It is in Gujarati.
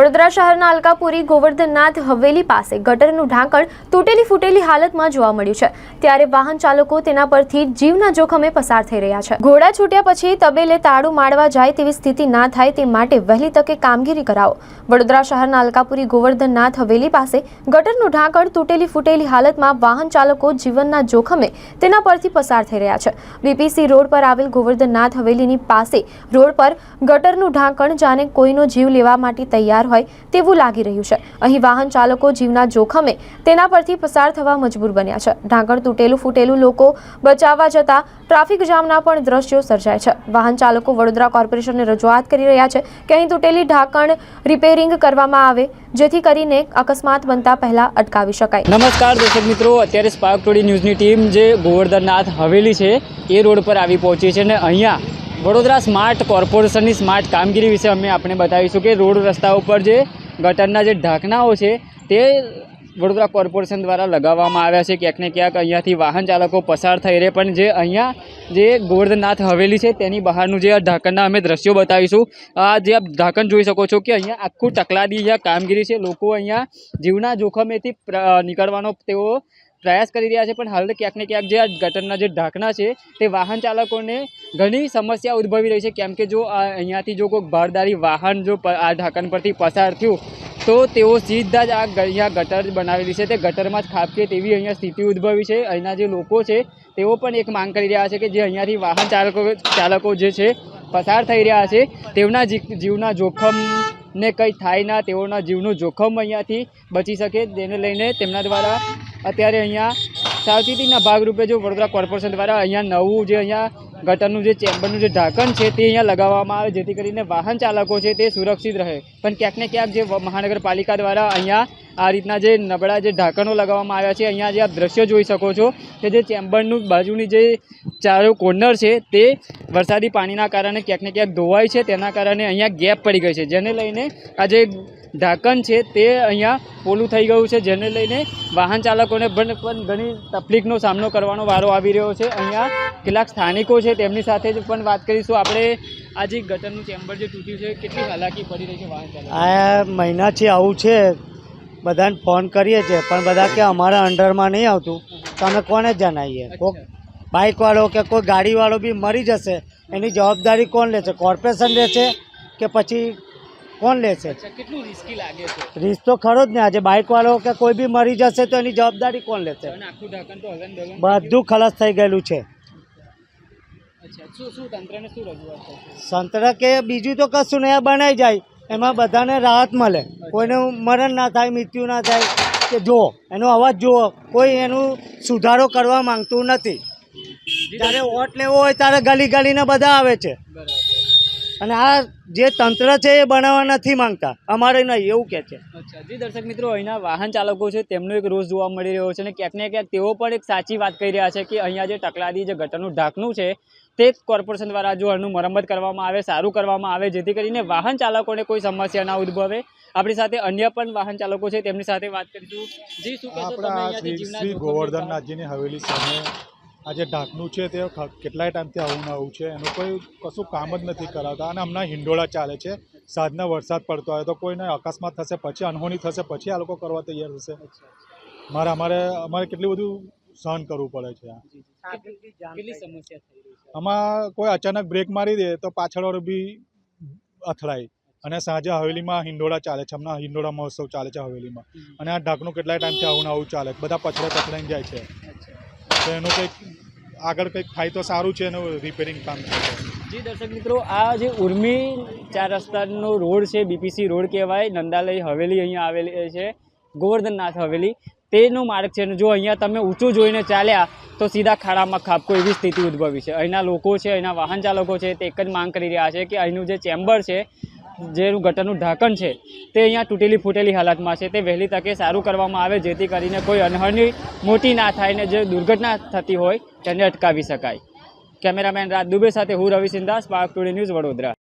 વડોદરા શહેરના અલકાપુરી ગોવર્ધનનાથ હવેલી પાસે ગટરનું ઢાંકણ તૂટેલી ફૂટેલી હાલતમાં જોવા મળ્યું છે. ત્યારે વાહન ચાલકો તેના પરથી જીવના જોખમે પસાર થઈ રહ્યા છે. ઘોડા છૂટ્યા પછી તબેલે તાળું મારવા જાય તેવી સ્થિતિ ના થાય તે માટે વહેલી તકે કામગીરી કરાવો. વડોદરા શહેરના અલકાપુરી ગોવર્ધનનાથ હવેલી પાસે ગટરનું ઢાંકણ તૂટેલી ફૂટેલી હાલતમાં વાહન ચાલકો જીવનના જોખમે તેના પરથી પસાર થઈ રહ્યા છે. બીપીસી રોડ પર આવેલ ગોવર્ધનનાથ હવેલીની પાસે રોડ પર ગટરનું ઢાંકણ જાણે કોઈનો જીવ લેવા માટે તૈયાર હોય તેવું લાગી રહ્યું છે. અહીં વાહન ચાલકો જીવના જોખમે તેના પરથી પસાર થવા મજબૂર બન્યા છે. ઢાંકણ તૂટેલું ફૂટેલું લોકો બચાવવા જતા ટ્રાફિક જામના પણ દ્રશ્યો સર્જાય છે. વાહન ચાલકો વડોદરા કોર્પોરેશનને રજૂઆત કરી રહ્યા છે કે અહીં તૂટેલી ઢાંકણ રિપેરિંગ કરવામાં આવે, જેથી કરીને અકસ્માત બનતા પહેલા અટકાવી શકાય. નમસ્કાર દર્શક મિત્રો, અત્યારે સ્પાર્ક ટોડી ન્યૂઝની ટીમ જે ગોવર્ધનનાથ હવેલી છે, એ રોડ પર આવી પહોંચી છે અને અહીંયા વડોદરા સ્માર્ટ કોર્પોરેશનની સ્માર્ટ કામગીરી વિશે અમે આપણે બતાવીશું કે રોડ રસ્તા ઉપર જે ગટરના જે ઢાંકણાઓ છે, તે વડોદરા કોર્પોરેશન દ્વારા લગાવવામાં આવ્યા છે. ક્યાંક ને ક્યાંક અહીંયાથી વાહન ચાલકો પસાર થઈ રહે, પણ જે અહીંયા જે ગોવર્ધનનાથ હવેલી છે, તેની બહારનું જે ઢાંકણના અમે દ્રશ્યો બતાવીશું. આ જે આપ ઢાંકણ જોઈ શકો છો કે અહીંયા આખું તકલાદી અહીંયા કામગીરી છે. લોકો અહીંયા જીવના જોખમેથી નીકળવાનો તેઓ પ્રયાસ કરી રહ્યા છે, પણ હાલ ક્યાંક ને ક્યાંક જે આ ગટરના જે ઢાંકણા છે, તે વાહન ચાલકોને ઘણી સમસ્યા ઉદ્ભવી રહી છે. કેમ કે જો અહીંયાથી જો કોઈ ભારદારી વાહન જો આ ઢાંકણ પરથી પસાર થયું, તો તેઓ સીધા જ આ અહીંયા ગટર બનાવેલી છે. તે ગટરમાં જ ખાબકે તેવી અહીંયા સ્થિતિ ઉદ્ભવી છે. અહીંના જે લોકો છે, તેઓ પણ એક માંગ કરી રહ્યા છે કે જે અહીંયાથી વાહન ચાલકો ચાલકો જે છે, પસાર થઈ રહ્યા છે, તેમના જીવના જોખમને કંઈ થાય ના, તેઓના જીવનું જોખમ અહીંયાથી બચી શકે. તેને લઈને તેમના દ્વારા અત્યારે અહીંયા સાવચેતીના ભાગરૂપે જો વડોદરા કોર્પોરેશન દ્વારા અહીંયા નવું જે અહીંયા ગટરનું જે ચેમ્બરનું જે ઢાંકણ છે તે અહીંયા લગાવવામાં આવે, જેથી કરીને વાહન ચાલકો છે તે સુરક્ષિત રહે. પણ ક્યાંક ને ક્યાંક જે મહાનગરપાલિકા દ્વારા અહીંયા આ રીતના જે નબળા જે ઢાંકણો લગાવવામાં આવ્યા છે, અહીંયા જે આપ દ્રશ્ય જોઈ શકો છો કે જે ચેમ્બરનું બાજુની જે ચારો કોર્નર છે, તે વરસાદી પાણીના કારણે ક્યાંક ને ક્યાંક ધોવાય છે, તેના કારણે અહીંયા ગેપ પડી ગઈ છે. જેને લઈને આ જે ઢાંકણ છે, તે અહીંયા પોલું થઈ ગયું છે. જેને લઈને વાહન ચાલકોને પણ પણ ઘણી તકલીફનો સામનો કરવાનો વારો આવી રહ્યો છે. અહીંયા કેટલાક સ્થાનિકો છે, તેમની સાથે જ પણ વાત કરીશું. આપણે આ જે ગટરનું ચેમ્બર જે તૂટ્યું છે, કેટલી હાલાકી પડી રહી છે વાહન ચાલક આ મહિનાથી આવું છે બધાને ફોન કરીએ છીએ પણ બધા કે અમારા અંડરમાં નહીં આવતું. તો અમે કોને જણાવીએ? કોઈક બાઇકવાળો કે કોઈ ગાડીવાળો બી મરી જશે એની જવાબદારી કોણ લેશે કોર્પોરેશન લેશે કે પછી કોણ લેશે અચ્છા કેટલું રિસ્કી લાગે છે? રિસ્ક તો ખરો જ ને આજે બાઇકવાળો કે કોઈ બી મરી જશે તો એની જવાબદારી કોણ લેશે બધું ખલાસ થઈ ગયેલું છે. સંતરા કે બીજું તો કશું નહીં બનાવી જાય. એમાં બધાને રાહત મળે. કોઈને મરણ ના થાય, મૃત્યુ ના થાય, કે જુઓ, એનો અવાજ જુઓ, કોઈ એનું સુધારો કરવા માંગતું નથી. જ્યારે વોટ લેવો હોય, ત્યારે ગલી ગલીને બધા આવે છે. અને આ જે તંત્ર છે એ બનાવવા નથી માંગતા. અમારે નહીં એવું કે છે. જી દર્શક મિત્રો અહીંના વાહન ચાલકો છે તેમનો એક રોષ જોવા મળી રહ્યો છે અને ક્યાંક ને ક્યાંક તેઓ પણ એક સાચી વાત કહી રહ્યા છે કે અહીંયા જે તકલાદી જે ગટરનું ઢાંકણું છે તે કોર્પોરેશન દ્વારા જો એનું મરમ્મત કરવામાં આવે સારું કરવામાં આવે જેથી કરીને વાહન ચાલકોને કોઈ સમસ્યા ના ઉદ્ભવે. આપણી સાથે અન્ય પણ વાહન ચાલકો છે તેમની સાથે વાત કરીશું. જી શું આપણા શ્રી ગોવર્ધનનાથજીની હવેલી સામે આ જે ઢાંકનું છે તે કેટલાય ટાઈમથી આવું ને આવું છે એનું કોઈ કશું કામ જ નથી કરાવતા અને હમણાં હિંડોળા ચાલે છે. સાંજના વરસાદ પડતો હોય તો કોઈને અકસ્માત થશે પછી અનહોની થશે પછી આ લોકો કરવા તૈયાર થશે મારે અમારે અમારે કેટલું બધું સહન કરવું પડે છે. આમાં કોઈ અચાનક બ્રેક મારી દે તો પાછળવાળું બી અથડાય. અને સાંજે હવેલીમાં હિંડોળા ચાલે છે હમણાં હિંડોળા મહોત્સવ ચાલે છે હવેલીમાં. અને આ ઢાંકનું કેટલાય ટાઈમથી આવું ને આવું ચાલે બધા પછડે પછડાઈને જાય છે. તો એનું કંઈક આગળ કંઈક થાય તો સારું છે એનું રિપેરિંગ કામ જી દર્શક મિત્રો, આ જે ઉર્મી ચાર રસ્તાનો રોડ છે બીપીસી રોડ કહેવાય, નંદાલય હવેલી અહીંયા આવેલી છે, ગોવર્ધનનાથ હવેલી. તેનો માર્ગ છે જો અહીંયા તમે ઊંચું જોઈને ચાલ્યા તો સીધા ખાડામાં ખાબકો એવી સ્થિતિ ઉદ્ભવી છે. અહીંના લોકો છે, અહીંના વાહન ચાલકો છે, તે એક જ માંગ કરી રહ્યા છે કે અહીંનું જે ચેમ્બર છે જેનું ગટરનું ઢાંકણ છે, તે અહીંયા તૂટેલી ફૂટેલી હાલતમાં છે. તે વહેલી તકે સારું કરવામાં આવે, જેથી કરીને કોઈ અનહરની મોટી ના થાય ને જે દુર્ઘટના થતી હોય, તેને અટકાવી શકાય. કેમેરામેન રાજ દુબે સાથે હું Ravi Sindha Spark Today News Vadodara.